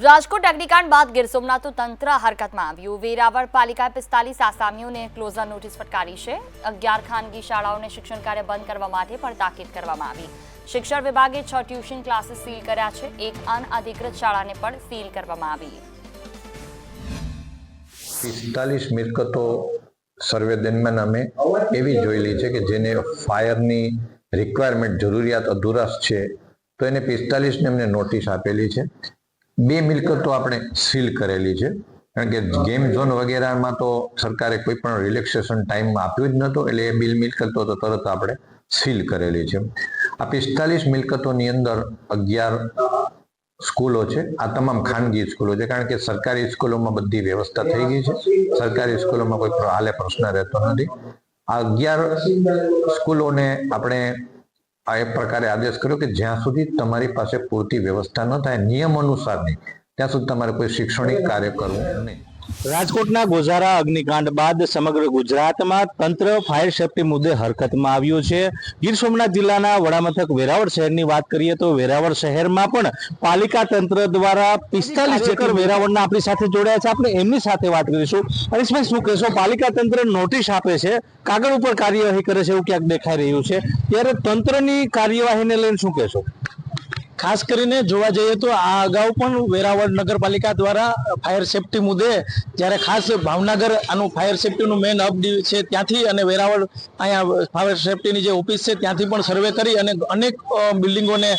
રાજકોટ અગ્નિકાંડ બાદ ગીર સોમનાથનું તંત્ર હરકતમાં આવ્યું. વેરાવળ પાલિકાએ પિસ્તાલીસ આસામીઓને ક્લોઝર નોટિસ ફટકારી છે. અગિયાર ખાનગી શાળાઓને શિક્ષણ કાર્ય બંધ કરવા માટે પણ તાકીદ કરવામાં આવી. શિક્ષણ વિભાગે છ ટ્યુશન ક્લાસીસ સીલ કર્યા છે. એક અનઅધિકૃત શાળાને પણ સીલ કરવામાં આવી. પિસ્તાલીસ મિલકતો સર્વે દરમિયાન અમે એવી જોયેલી છે કે જેને ફાયરની રિક્વાયરમેન્ટ જરૂરિયાત અધુરસ છે, તો એને પિસ્તાલીસને એમને નોટિસ આપેલી છે. બે મિલકતો આપણે સીલ કરેલી છે. કારણ કે ગેમ ઝોન વગેરેમાં તો સરકારે કોઈ પણ રિલેક્સેશન ટાઈમ આપ્યું જ નહોતો, એટલે એ બિલ મિલકતો તો તરત આપણે સીલ કરેલી છે. આ પિસ્તાલીસ મિલકતોની અંદર અગિયાર સ્કૂલો છે. આ તમામ ખાનગી સ્કૂલો છે. કારણ કે સરકારી સ્કૂલોમાં બધી વ્યવસ્થા થઈ ગઈ છે. સરકારી સ્કૂલોમાં કોઈ હાલે પ્રશ્ન રહેતો નથી. આ અગિયાર સ્કૂલોને આપણે આ એક પ્રકારે આદેશ કર્યો કે જ્યાં સુધી તમારી પાસે પૂરતી વ્યવસ્થા ન થાય, નિયમ અનુસારની ત્યાં સુધી તમારે કોઈ શૈક્ષણિક કાર્ય કરવું નહીં. રાજકોટના ગોઝારા અગ્નિકાંડ બાદ સમગ્ર ગુજરાતમાં તંત્ર ફાયર સેફટી મુદ્દે હરકતમાં આવ્યું છે. ગીર સોમનાથ જિલ્લાના વડામથક વેરાવળ શહેરની વાત કરીએ તો વેરાવળ શહેરમાં પણ પાલિકા તંત્ર દ્વારા પિસ્તાલીસ એકર વેરાવળના આપણી સાથે જોડાયા છે. આપણે એમની સાથે વાત કરીશું. હરીશભાઈ શું કહેશો? પાલિકા તંત્ર નોટિસ આપે છે. કાગળ ઉપર કાર્યવાહી કરે છે એવું ક્યાંક દેખાઈ રહ્યું છે. ત્યારે તંત્રની કાર્યવાહીને લઈને શું કહેશો? ખાસ કરીને જોવા જઈએ તો આ અગાઉ પણ વેરાવળ નગરપાલિકા દ્વારા ફાયર સેફટી મુદ્દે જ્યારે ખાસ ભાવનગર આનું ફાયર સેફટીનું મેઇન હબ છે ત્યાંથી અને વેરાવળ અહીંયા ફાયર સેફટીની જે ઓફિસ છે ત્યાંથી પણ સર્વે કરી અને અનેક બિલ્ડિંગોને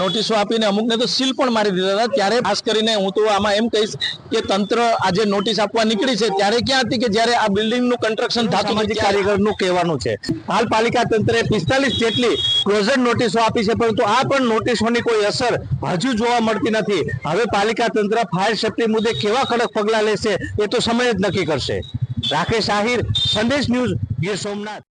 નોટિસો આપીને અમુકને તો સીલ પણ મારી દીધા હતા. ત્યારે ખાસ કરીને હું તો આમાં એમ કહીશ કે તંત્ર આજે નોટિસ આપવા નીકળી છે. ત્યારે ક્યાં હતી કે જ્યારે આ બિલ્ડિંગનું કન્સ્ટ્રક્શન થતું નથી કારીગરનું કહેવાનું છે. હાલ પાલિકા તંત્રે પિસ્તાલીસ જેટલી ક્લોઝર નોટિસો આપી છે પરંતુ આ પણ નોટિસોની કોઈ અસર હજુ જોવા મળતી નથી. હવે પાલિકા તંત્ર ફાયર સેફટી મુદ્દે કેવા કડક પગલાં લેશે એ તો સમય જ નક્કી કરશે. રાકેશ આહિર, સંદેશ ન્યૂઝ ગીર સોમનાથ.